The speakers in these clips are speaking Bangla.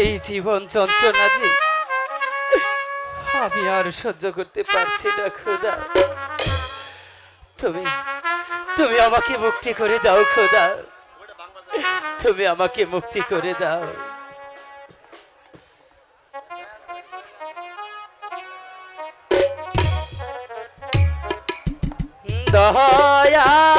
এই জীবন যন্ত্রণা যে আমি আর সহ্য করতে পারছি না, খোদা। তুমি তুমি আমাকে মুক্তি করে দাও, খোদা। তুমি আমাকে মুক্তি করে দাও। দয়া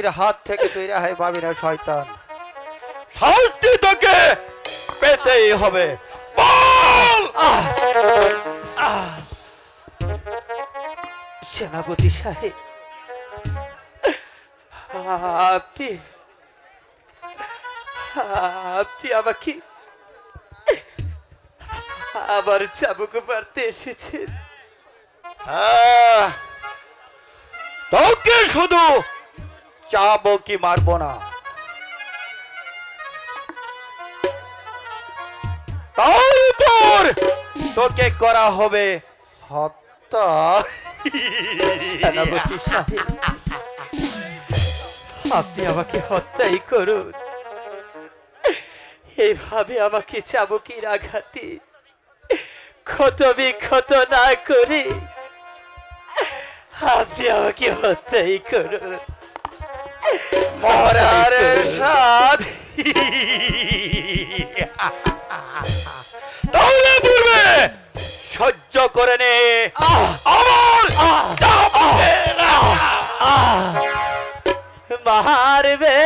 শাস্তির হাত থেকে তুই রেহাই পাবি না শয়তান। শাস্তি তোকে পেতেই হবে। সেনাপতি সাহেব আপনি আপনি আমাকে আবার চাবুক মারতে এসেছেন। হ্যাঁ, তোকে শুধু চাবো কি মারবো না? তোকে করা হবে হত্যা। আপনি আমাকে হত্যাই করুন। এইভাবে আমাকে চাবুকির আঘাতে ক্ষত বিক্ষত না করে আপনি আমাকে হত্যাই করুন। মরার সাধ তাহলে পূর্বে সহ্য করে নে আমার মারবে।